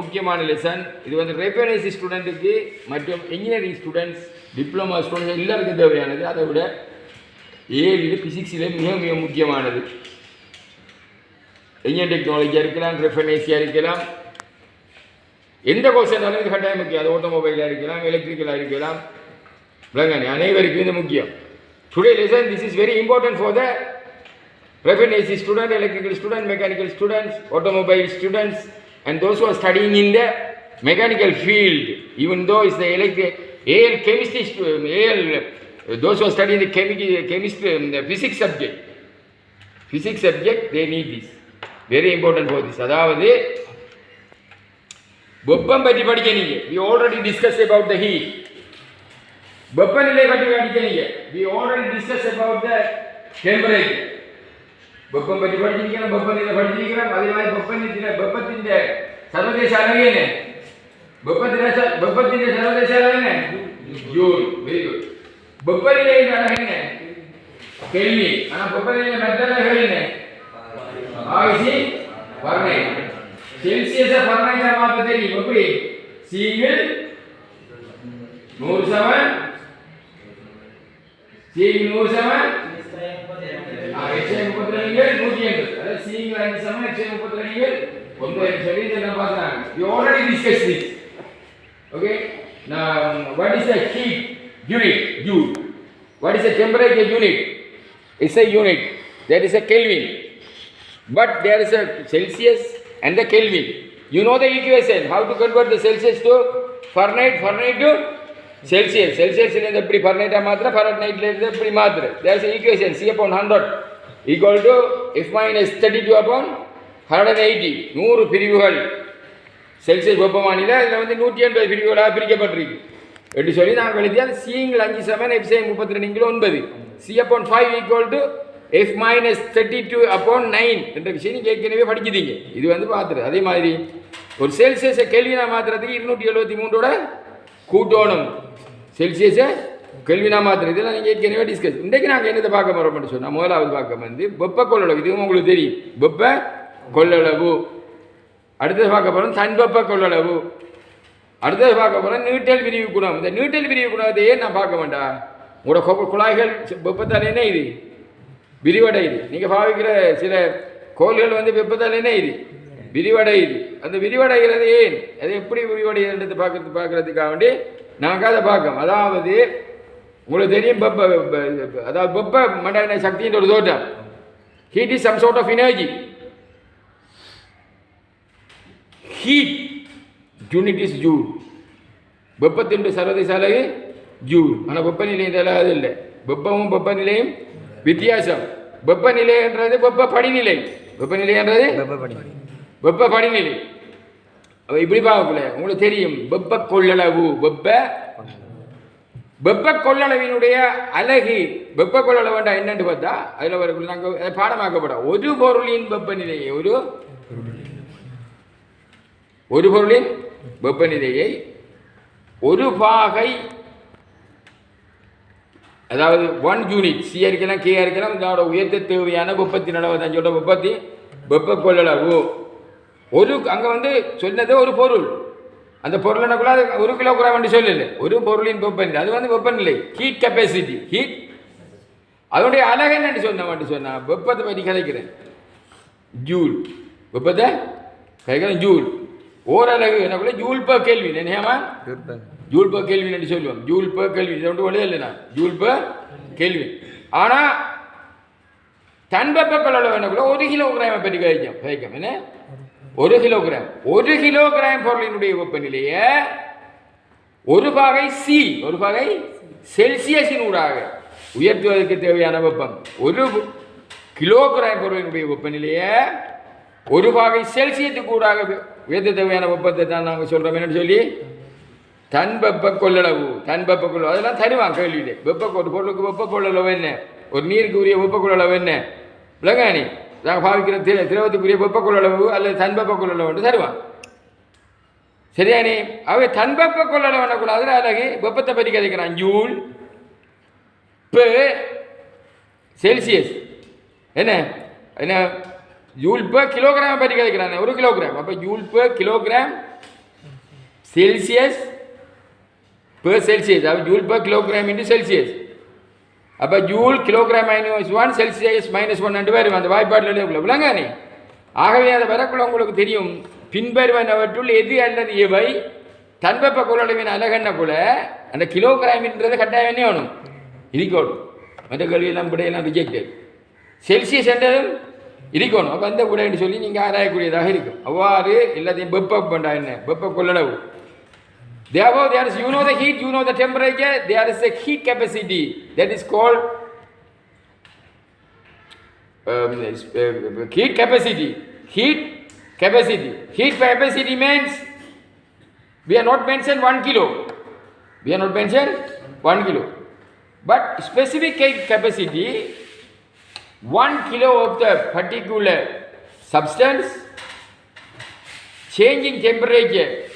முக்கியமான லெசன் இது வந்து ரெஃபரன்சி ஸ்டூடெண்ட்டுக்கு மற்றும் இன்ஜினியரிங் ஸ்டூடெண்ட்ஸ் டிப்ளமா ஸ்டூடெண்ட்ஸ் எல்லாருக்கும் தேவையானது. அதை விட ஏழில் ஃபிசிக்ஸில் மிக மிக முக்கியமானது. இன்ஜினியர் டெக்னாலஜியாக இருக்கலாம் ரெஃபரன்சியாக இருக்கலாம். எந்த கோர்ஸ் இருந்தாலும் இது கட்டாயம் முக்கியம். அது ஆட்டோமொபைலாக இருக்கலாம் எலக்ட்ரிக்கலாக இருக்கலாம். விளங்கானே அனைவருக்கும் இது முக்கியம். Today lesson this is very important for the reference student electrical student mechanical students automobile students and those who are studying in the mechanical field, even though it's the electric, AL chemistry, stu- AL, uh, those who are studying the chemical, chemistry, um, the physics subject, physics subject, they need this. Very important for this. அதாவது வெப்பம் பற்றி படிக்க நீங்க we already discussed about the heat வெப்பநிலை பற்றி படிக்க நீங்க we already discussed about the temperature வெப்பம் பற்றி படிச்சிருக்கிறோம் வெப்பநிலை படிச்சிருக்கிறோம் அதே மாதிரி வெப்பநிலை வெப்பத்தின் சர்வதேச அளவு என்ன வெப்பத்தின ச- வெப்பத்தின் சர்வதேச அளவு என்ன ஜூல் வெரி குட் வெப்பநிலையின் அழகு என்ன கேள்வி ஆனா வெப்பநிலை மற்ற அழகுகள் என்ன ஆகிசி வர்ணை செல்சியஸ வர்ணை மாத்த தெரியும் எப்படி சீங்கிள் நூறு சமன் சீங்கிள் நூறு சமன் எக்ஸ்ஐ முப்பத்தி ரெண்டு நூற்றி எண்பது அதாவது சிங்கிள் அஞ்சு சமம் எக்ஸ்ஐ முப்பத்தி ரெண்டு ஒன்பது சொல்லி இதெல்லாம் பார்க்குறாங்க you already discuss this okay நான் what is the heat unit joule what is the temperature unit is a unit. There is a kelvin. But there is a celsius and the kelvin. You know the equation how to convert the celsius to fahrenheit fahrenheit to celsius. Celsius இருந்து எப்படி fahrenheit மாத்திர fahrenheit இருந்து எப்படி மாத்திர there is a hundred equal upon 100 equal to f minus 32 upon 180 நூறு பிரிவுகள். Celsius வெப்பமானியில் அதில் வந்து நூற்றி எண்பது பிரிவுகளாக பிரிக்கப்பட்டிருக்கு. எப்படி சொல்லி நாங்கள் எழுதியால் சிங்கிள் அஞ்சு செவன் எஃப் சே முப்பத்தி ரெண்டு கிலோ ஒன்பது. C upon five equal to F minus thirty two upon nine என்ற விஷயம் நீங்கள் ஏற்கனவே படிக்கிறீங்க இது வந்து பார்த்துரு அதே மாதிரி ஒரு செல்சியஸை நான் மாத்திரத்துக்கு இருநூற்றி எழுபத்தி மூன்றோட கூட்டோணும். செல்சியஸை கேள்வினா மாத்திரம். இதெல்லாம் நீங்கள் ஏற்கனவே டிஸ்கஸ் இன்றைக்கு நாங்கள் என்னத்தை பார்க்க போகிறோம்னு சொன்னால் முதலாவது பார்க்க வந்து வெப்ப கொள்ளளவு. இதுவும் உங்களுக்கு தெரியும். வெப்ப கொள்ளளவு. அடுத்தது பார்க்க போகிறோம் தன்வெப்ப கொள்ளளவு. அடுத்தது பார்க்க போகிறோம் நீட்டல் விரிவு குணம். இந்த நீட்டல் விரிவு குணத்தையே நான் பார்க்க வேண்டாம் உங்களோட குழாய்கள் வெப்பத்தால் என்ன இது? விரிவடையுது. நீங்கள் பாவிக்கிற சில கோள்கள் வந்து வெப்பத்தால் என்ன இது? விரிவடையுது. அந்த விரிவடைகிறது ஏன்? அது எப்படி விரிவடைகிறது பார்க்கறது பார்க்கறதுக்காக வேண்டி நாங்கள் அதை பார்க்கோம் அதாவது உங்களுக்கு தெரியும் வெப்ப அதாவது வெப்ப மண்டல சக்தின்ற ஒரு தோட்டம் heat is some sort of energy heat unit is joule வெப்பத்தின் சர்வதேச அளவு ஜூல் ஆனால் வெப்பநிலைன்ற அலகு அது இல்லை. வெப்பமும் வெப்பநிலையும் வித்தியாசம். வெப்பநிலைன்றது வெப்ப படிநிலை. வெப்பநிலைன்றது வெப்ப படிநிலை. வெப்ப அப்ப இப்படி பார்க்கல உங்களுக்கு தெரியும் வெப்ப கொள்ளளவு வெப்ப வெப்ப கொள்ளளவினுடைய அலகு வெப்ப கொள்ளளவு என்னன்னு பார்த்தா அதில் வரக்குள்ள நாங்கள் பாடமாக்கப்படும். ஒரு பொருளின் வெப்பநிலையை ஒரு ஒரு பொருளின் வெப்பநிலையை ஒரு பாகை அதாவது ஒன் யூனிட் சியா இருக்கலாம் கே இருக்கலாம் இதோட உயர்த்த தேவையான வெப்பத்தின் அளவு தான் சொல்ற வெப்பத்தி வெப்ப கொள்ளளவு. ஒரு அங்கே வந்து சொன்னது ஒரு பொருள். அந்த பொருள் என்னக்குள்ள அது ஒரு கிலோகிராம் என்று சொல்லல. ஒரு பொருளின் வெப்பநிலை. அது வந்து வெப்பநிலை. ஹீட் கெப்பாசிட்டி ஹீட் அதனுடைய அழகு என்னன்னு சொன்ன மட்டும் சொன்னா வெப்பத்தை பற்றி கதைக்கிறேன். ஜூல் வெப்பத்தை கதைக்கிறேன். ஜூல் ஓரளவு என்னக்குள்ள ஜூல் பர் கேள்வி நினையாமா ஜூல் பர் கேள்வி என்று சொல்லுவோம். ஜூல் பர் கேள்வி இதை ஒன்று எழுதலை நான். ஜூல் பர் கேள்வி ஆனால் தன் வெப்ப கொள்ளளவு என்னக்குள்ள ஒரு கிலோகிராமை பற்றி கழிக்கும் கழிக்கும் என்ன? ஒரு கிலோகிராம் ஒரு கிலோகிராம் பொருளினுடைய வெப்பநிலையை ஒரு பாகை சி ஒரு பாகை செல்சியஸின் ஊடாக உயர்த்துவதற்கு தேவையான வெப்பம். ஒரு கிலோகிராம் பொருளினுடைய வெப்பநிலையை ஒரு பாகை செல்சியத்துக்கு ஊடாக உயர்த்த தேவையான வெப்பத்தை தான் நாங்கள் சொல்கிறோம் என்னன்னு சொல்லி? தன் வெப்ப கொள்ளளவு தன் வெப்ப கொள்ளளவு. அதெல்லாம் தருவான் கேள்வியில். வெப்ப ஒரு பொருளுக்கு வெப்ப கொள்ளளவு என்ன? ஒரு நீருக்கு உரிய வெப்ப கொள்ளளவு என்ன? விளங்காணி நாங்கள் பாவிக்கிற திர திரவத்துக்குரிய வெப்ப கொள்ளளவு அல்லது தன் வெப்ப கொள்ளளவு என்று தருவான் சரியானே? அவை தன் வெப்ப கொள்ளளவு பண்ணக்கூடாது அழகு வெப்பத்தை பற்றி கதைக்கிறான். ஜூல் இப்போ செல்சியஸ். என்ன? என்ன? ஜூல் இப்போ கிலோகிராம் பற்றி கதைக்கிறான். ஒரு கிலோகிராம். அப்போ ஜூல் இப்போ கிலோகிராம் செல்சியஸ் பெர் செல்சியஸ். அப்போ joule per kilogram into Celsius. அப்போ joule kilogram minus one Celsius minus one ரெண்டு பேரும் அந்த வாய்ப்பாட்டில் எழுதக்குள்ள விளங்கானே ஆகவே அதை வரக்குள்ள உங்களுக்கு தெரியும் பின்வருவனவற்றுள் எது அல்லது எவை? குரலவின் குரளவின் அழகண்ணக்குள்ள அந்த கிலோகிராம்ன்றது கட்டாயம் என்ன வேணும்? இருக்கணும். மற்ற கல்வியெல்லாம் விடையெல்லாம் ரிஜெக்டட் செல்சியஸ் என்றதும் இருக்கணும். அப்போ அந்த விடைன்னு சொல்லி நீங்கள் ஆராயக்கூடியதாக இருக்கும். அவ்வாறு எல்லாத்தையும் வெப்ப பண்ணா என்ன? வெப்ப கொள்ளளவு. Therefore, there is, you know the heat, you know the temperature, there is a heat capacity that is called um, uh, heat capacity. Heat capacity. Heat capacity means we are not mentioned one kilo. We are not mentioned one kilo. But specific heat capacity, one kilo of the particular substance changing temperature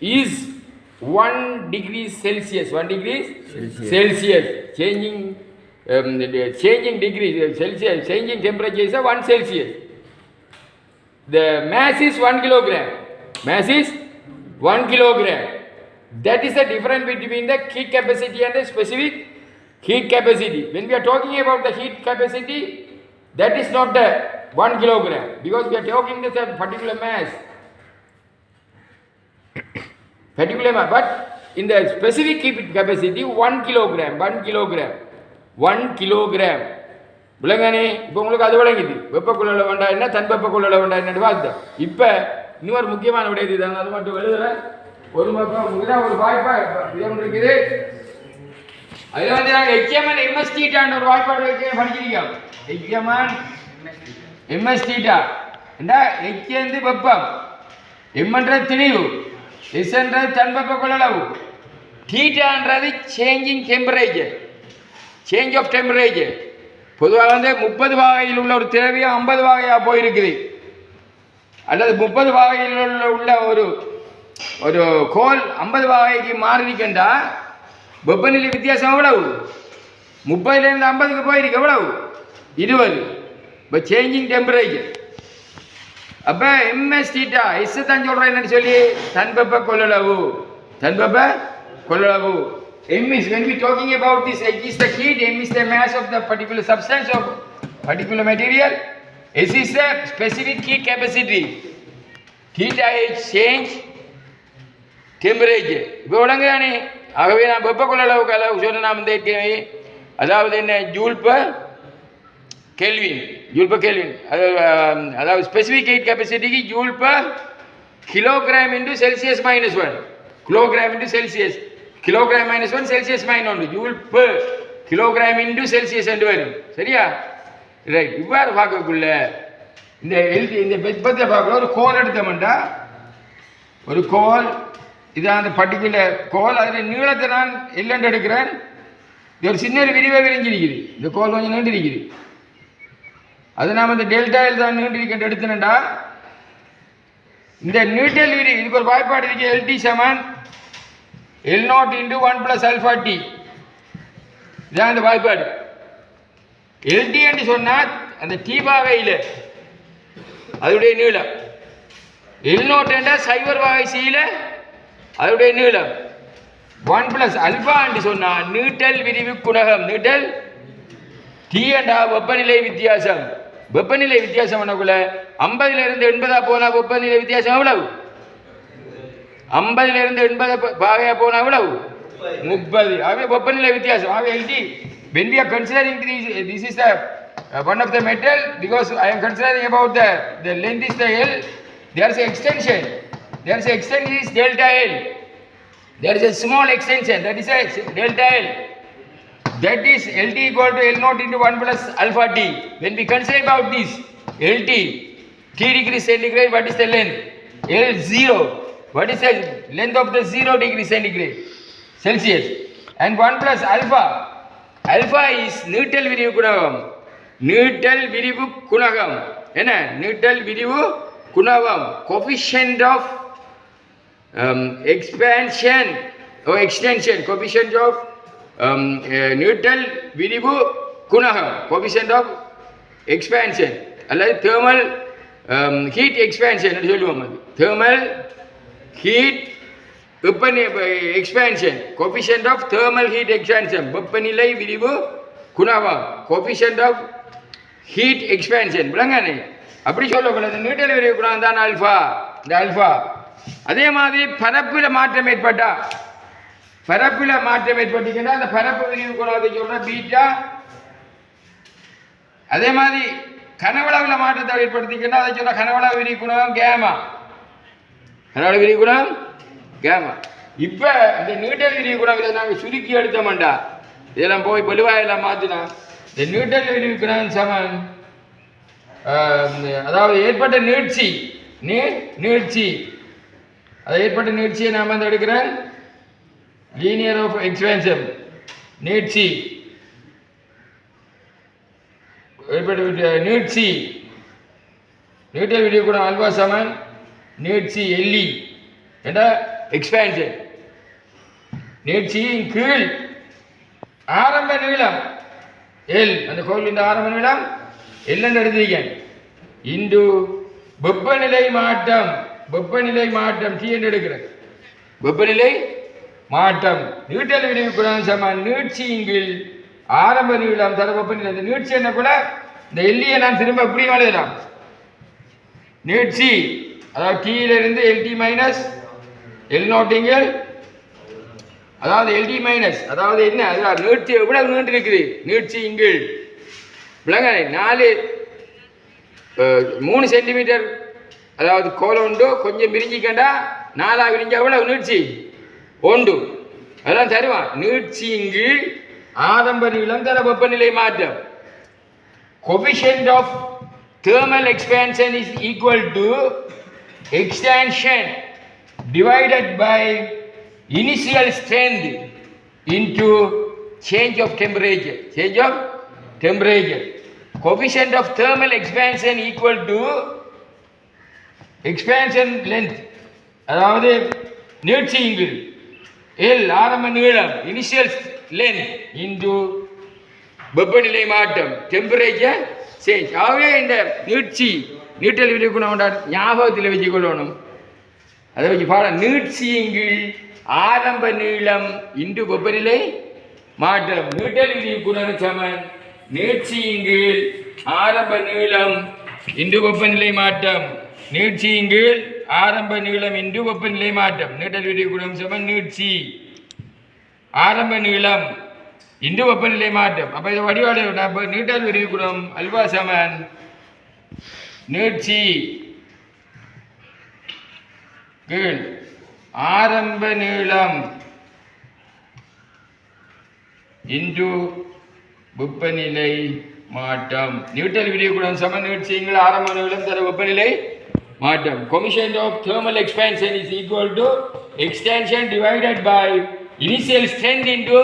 is 1 degree Celsius. 1 degree Celsius. Celsius. Changing um, changing degree uh, Celsius. Changing temperature is a 1 Celsius. The mass is 1 kilogram. Mass is 1 kilogram. That is the difference between the heat capacity and the specific heat capacity. When we are talking about the heat capacity, that is not the 1 kilogram because we are talking the particular mass. Particular but But in the specific one capacity, 1 kilogram, 1 kilogram, 1 kilogram. விளங்கானே இப்போ உங்களுக்கு அது விளங்குது. வெப்பக்குள்ள வேண்டாம் என்ன தன் வெப்பக்குள்ள வேண்டாம் என்ன பார்த்து. இப்போ இன்னொரு முக்கியமான விடயம் இதுதான் அது மட்டும் எழுதுறேன். ஒரு பக்கம் இதுதான் ஒரு வாய்ப்பா இது இருக்குது. அதில் வந்து நாங்கள் எக்எம்என் எம்எஸ் ஒரு வாய்ப்பாடு வைக்க படிச்சிருக்கோம் எக்எம்என் எம்எஸ் டீட்டா என்றா வெப்பம். எம்என்ற திணிவு. எஸ்ன்றது தன்பெப்ப கொள்ளளவு. டீட்டான்றது changing temperature change of temperature பொதுவாக வந்து முப்பது வகையில் உள்ள ஒரு திரவியம் ஐம்பது வகையாக போயிருக்குது. அல்லது முப்பது வகையில் உள்ள உள்ள ஒரு ஒரு கோல் ஐம்பது வகைக்கு மாறிருக்கண்டா வெப்பநிலை வித்தியாசம் எவ்வளவு? முப்பதுலேருந்து ஐம்பதுக்கு போயிருக்கு எவ்வளவு? இருபது. இப்போ சேஞ்சிங் டெம்பரேச்சர் அப்போ எம்எஸ் டீட்டா எஸ் தான் சொல்கிறேன் என்னன்னு சொல்லி தன்பெப்ப கொள்ளளவு தன்பெப்ப கொள்ளளவு M is when we talking about this H is the heat, M is the mass of the particular substance of particular material. S is the specific heat capacity. Theta is change temperature இப்போ விளங்குதானே ஆகவே நான் வெப்ப கொள்ளளவுக்கு அளவு சொன்ன நாம் இந்த ஏற்கனவே அதாவது என்ன joule per kelvin joule per kelvin அது அதாவது specific heat கெப்பாசிட்டிக்கு joule per kilogram into Celsius minus one kilogram into Celsius kilogram minus one Celsius minus ஒன்று joule per kilogram into Celsius என்று வரும். சரியா? ரைட் இவ்வாறு பார்க்கக்குள்ள இந்த எழுதி இந்த வெப்பத்தை பார்க்கல ஒரு கோல் எடுத்தோம்டா. ஒரு கோல் இதான் அந்த பர்டிகுலர் கோல். அதில் நீளத்தை நான் இல்லைன்னு எடுக்கிறேன். இது ஒரு சின்ன ஒரு விரிவாக விரிஞ்சிருக்குது. இந்த கோல் கொஞ்சம் நீண்டு இருக்குது அது நாம் இந்த டெல்டாயில் தான் நீண்டு இருக்கின்ற இந்த நீட்டல் விரி இதுக்கு ஒரு வாய்ப்பாடு இருக்கு L T seven L naught into one plus alpha T இதான் அந்த வாய்ப்பாடு. எல்டி என்று சொன்னால் அந்த டி வகையில் அதனுடைய நீளம். எல் நோட் என்ற சைபர் வகை சியில் அதனுடைய நீளம். ஒன் பிளஸ் அல்பா என்று சொன்னால் நீட்டல் விரிவு குணகம் நீட்டல் டி என்றா வெப்பநிலை வித்தியாசம். வெப்பநிலை வித்தியாசம் என்னக்குள்ள ஐம்பதுல இருந்து எண்பதா போனா வெப்பநிலை வித்தியாசம் எவ்வளவு ஐம்பதுல இருந்து எண்பது பாகையா போனா எவ்வளவு முப்பது ஆகவே வெப்பநிலை வித்தியாசம் ஆகவே L T when we are considering this this is the uh, one of the metal because i am considering about the the length is the l there is a extension there is a extension is delta l there is a small extension that is a delta l that is lt equal to l naught into 1 plus alpha t when we consider about this lt t degree centigrade what is the length l 0 what is the length of the 0 degree centigrade celsius and 1 plus alpha alpha is நீட்டல் விரிவு குணகம் நீட்டல் விரிவு குணகம் என்ன நீட்டல் விரிவு குணகம் coefficient of um, expansion or extension coefficient neutral விரிவு குணகம் coefficient ஆஃப் எக்ஸ்பேன்ஷன் அல்லது தேர்மல் ஹீட் எக்ஸ்பேன்ஷன் சொல்லுவோம் அது. தேர்மல் ஹீட் வெப்பநிலை expansion coefficient of thermal heat expansion வெப்பநிலை விரிவு குணவம் கோபிஷன்ட் ஆஃப் ஹீட் எக்ஸ்பேன்ஷன் விளங்கானே அப்படி சொல்லக்கூடாது. நீட்டல் விரிவு குணம் தான் அல்ஃபா இந்த அல்ஃபா அதே மாதிரி பரப்பில் மாற்றம் ஏற்பட்டால் பரப்பில் மாற்றம் ஏற்பட்டுச்சுன்னா அந்த பரப்பு விரிவு குணத்தை சொல்கிற பீட்டா. அதே மாதிரி கனவளவில் மாற்றத்தை ஏற்படுத்திக்கிட்டால் அதை சொன்ன கனவள விரிவு குணம் கேமா. கனவள விரிவு குணம் கேமா. இப்போ இந்த நீட்டல் விரிவு குணம் இதை நாங்கள் சுருக்கி எடுத்தோம்டா. இதெல்லாம் போய் பலுவாயெல்லாம் மாற்றினா இந்த நீட்டல் விரிவு குணம் சமன். அதாவது ஏற்பட்ட நீட்சி நீ நீட்சி. அது ஏற்பட்ட நீட்சியை நாம் வந்து எடுக்கிறேன் லீனியர் ஆஃப் எக்ஸ்பென்ஷன் நீட்சி ஏற்பட்ட விட்டு- நீட்சி நீட்டல் வீடியோ கூட அல்வா சமன் நீட்சி எல்லி என்ற எக்ஸ்பேன்ஷன் நீட்சியின் கீழ் ஆரம்ப நீளம். எல் அந்த கோவிலின் ஆரம்ப நீளம். எல்லுன்னு எடுத்திருக்கேன் இன்று வெப்பநிலை மாற்றம். வெப்பநிலை மாற்றம் டி என்று எடுக்கிறேன். வெப்பநிலை மாற்றம். நீட்டல் விரிவு குணம் சமன் நீட்சியின் கீழ் ஆரம்ப நீளம் தர வெப்பநிலை இந்த நீட்சி என்ன கூட இந்த எல்லியை நான் திரும்ப எப்படி வளையலாம் நீட்சி அதாவது கீழிருந்து எல்டி மைனஸ் எல் நோட்டிங்கள் அதாவது எல்டி மைனஸ் அதாவது என்ன? அதாவது நீட்சி எவ்வளவு நீண்டு இருக்குது நீட்சி இங்கு விளங்க நாலு மூணு சென்டிமீட்டர் அதாவது கோலம் உண்டு கொஞ்சம் விரிஞ்சிக்கண்டா நாலாக விரிஞ்சா எவ்வளவு? நீட்சி. உண்டு அதெல்லாம் தருவான் நீட்சி இங்கு ஆரம்ப நீளம் தர வெப்பநிலை மாற்றம் coefficient of thermal expansion is equal to extension divided by initial strength into change of temperature change of temperature coefficient of thermal expansion equal to expansion length அதாவது நீட்சிங்கு எல் ஆரம்ப நீளம் இனிஷியல் லென்த் இன்டு வெப்பநிலை மாற்றம் temperature change ஆகவே இந்த நீட்சி நீட்டல் விரிவுக்குணம் ஞாபகத்தில் வச்சுக்கொள்ளணும். அதை வச்சு பாட நீட்சியின் ஆரம்ப நீளம் இன்று வெப்பநிலை மாற்றம். நீட்டல் விரிவுக்குணம் சமன் நீட்சியின் ஆரம்ப நீளம் இன்று வெப்பநிலை மாற்றம். நீட்சியின் கீழ் ஆரம்ப நீளம் என்று வெப்பநிலை மாற்றம். நீட்டல் விரிவுக்குணம் சமன் நீட்சி. ஆரம்ப நீளம் இன்று வெப்பநிலை மாற்றம். அப்போ இது வடிவாடு நம்ம நீட்டல் விரிவுக்குணம் அல்வா சமன் நீட்சி. கீழ் ஆரம்ப நீளம் இன்று வெப்பநிலை மாற்றம். நியூட்டல் விரிவுக்குணம் சம நீட்சியங்கள் ஆரம்ப நீளம் தர வெப்பநிலை மாற்றம் coefficient of thermal expansion is equal to extension divided by initial strength into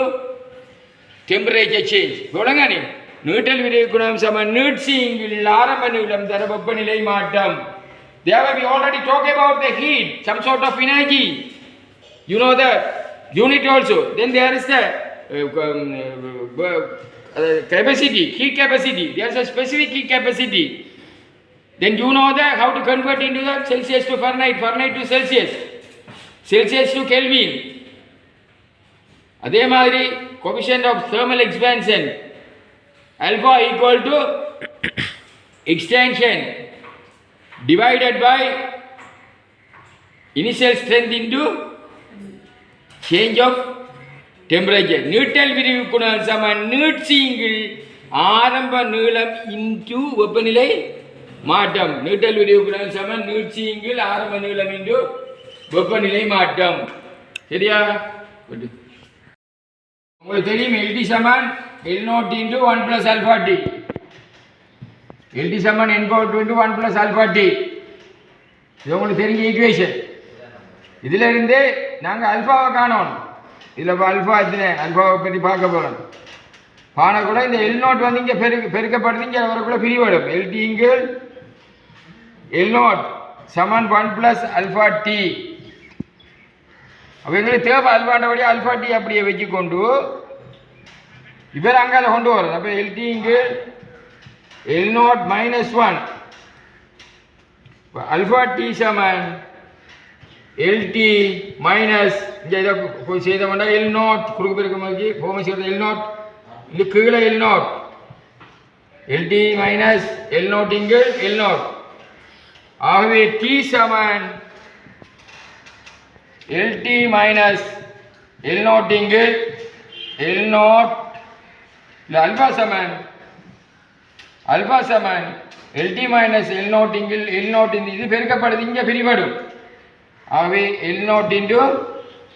temperature change விளங்கானே நீட்டல் விரை குணம் சம நீட்சியில் ஆரம்ப நீளம் தர வெப்பநிலை மாற்றம் There we already talk about the heat, some sort of energy. You know the unit also. Then there is the uh, um, uh, uh, capacity, heat capacity. There is a specific heat capacity. Then you know the how to convert into the Celsius to Fahrenheit, Fahrenheit to Celsius, Celsius to Kelvin. அதே மாதிரி coefficient of thermal expansion alpha equal to extension divided by initial strength into change of temperature நீட்டல் விரிவு குணம் சம நீட்சியின் ஆரம்ப நீளம் into வெப்பநிலை மாற்றம் நீட்டல் விரிவுக்குடன் சம நீட்சியின் ஆரம்ப நீளம் என்று வெப்பநிலை மாற்றம் சரியா? உங்களுக்கு தெரியும் எல்டி சமன் L naught into one plus alpha T T L T சமன் N power into one plus alpha T இது உங்களுக்கு தெரிஞ்ச ஈக்குவேஷன் இதுல இருந்து நாங்கள் அல்ஃபாவை காணணும் இதில் இப்போ அல்ஃபா எத்தனை? அல்ஃபாவை பற்றி பார்க்க போகிறோம் பானை கூட இந்த எல் நோட் வந்து இங்கே பெரு பெருக்கப்படுது இங்கே வரக்குள்ளே பிரிவடும் எல்டி இங்கிள் எல் நோட் சமன் ஒன் ப்ளஸ் அல்ஃபா டி அவங்களுக்கு தேவை அல்ஃபாண்டபடி அல்ஃபா டி அப்படியே வச்சுக்கொண்டு இவர் அங்கே அதை கொண்டு வர்றது அப்போ எல்டி இங்கு L naught minus one alpha T சமன் எல்டி மைனஸ் இங்கே இதை போய் செய்தோம்னா எல் நாட் குறுக்கு பெருக்க மாதிரி ஹோம செய்கிறது எல் நாட் இது கீழே L naught L T minus L naught இங்கு எல் நாட் ஆகவே டி சமன் L T minus L naught இங்கு எல் நாட் இந்த அல்பா சமன் அல்பா சமன் L T minus L naught இங்கில் L naught இந்த இது பெருக்கப்படுது இங்கே பிரிபடும். ஆகவே எல் நாட் இன்டு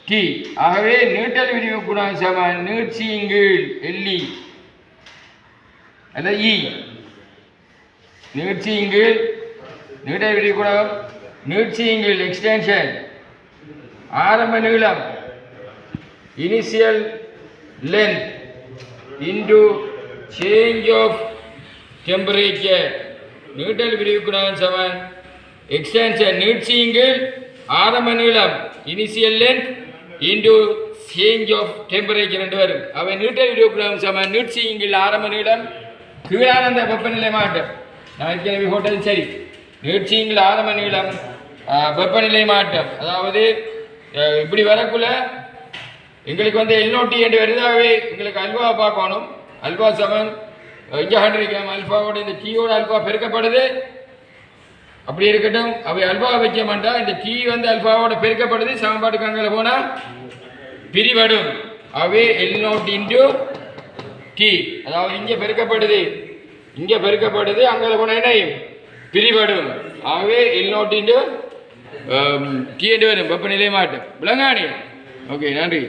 டி ஆகவே நீட்டல் விரிவு குணம் சமன் நீட்சி இங்கில் எல்இ அல்ல இ நீட்சி இங்கில் நீட்டல் விரிவு குணம் நீட்சி இங்கில் எக்ஸ்டென்ஷன் ஆரம்ப நீளம் initial length into change of temperature நீட்டல் விரிவு குணகம் சமன் எக்ஸ்டென்ஷன் நீட்சிங்கில் ஆரம்ப நீளம் initial length into change of temperature என்று வரும் அவை நீட்டல் விரிவு குணகம் சமன் நீட்சிங்கில் ஆரம்ப நீளம் கீழான அந்த வெப்பநிலை மாற்றம் நான் ஏற்கனவே போட்டது சரி நீட்சிங்கில் ஆரம்ப நீளம் வெப்பநிலை மாற்றம். அதாவது இப்படி வரக்குள்ள எங்களுக்கு வந்து எல்நோட்டி என்று வருதாகவே எங்களுக்கு அல்வா பார்க்கணும். அல்வா செவன் இங்கே ஹண்ட்ரட் அல்ஃபாவோட இந்த டீயோட அல்ஃபா பெருக்கப்படுது. அப்படி இருக்கட்டும் அவை அல்வா வைக்க மாட்டா. இந்த டீ வந்து அல்ஃபாவோட பெருக்கப்படுது. சமன்பாட்டு கணக்கில் போனால் பிரிவடும். அவை எல் இன்டு டி அதாவது இங்கே பெருக்கப்படுது. இங்கே பெருக்கப்படுது. அங்கே போனால் என்ன? பிரிபடும் ஆகவே எல் கீழே வரும். வெப்பநிலை மாட்டம் விளங்காணி ஓகே நன்றி.